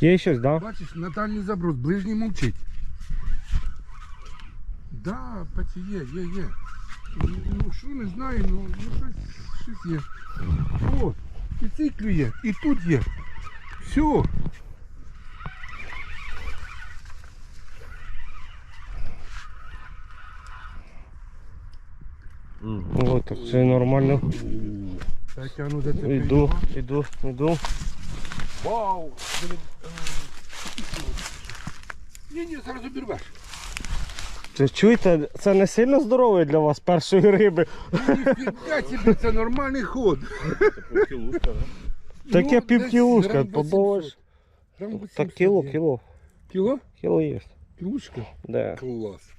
Є щось, да? Бачиш, натальний заброс, ближній мовчить. Да, паці є, є, є. Ну, Ну що не знаю, ну, ну щось, щось є. О, і цей клює, і тут є. Все. О, так це нормально. Іду, іду, іду. Вау! Е, Ні, ні, зараз обірвеш. Це чуєте, це не сильно здоровий для вас першої риби. Ніфіга собі, це нормальний ход. Таке півкілушка, грам побачиш. 800. Грам Так 800 кіло, кіло. Кіло? Кіло є. Кілушка? Да. Клас.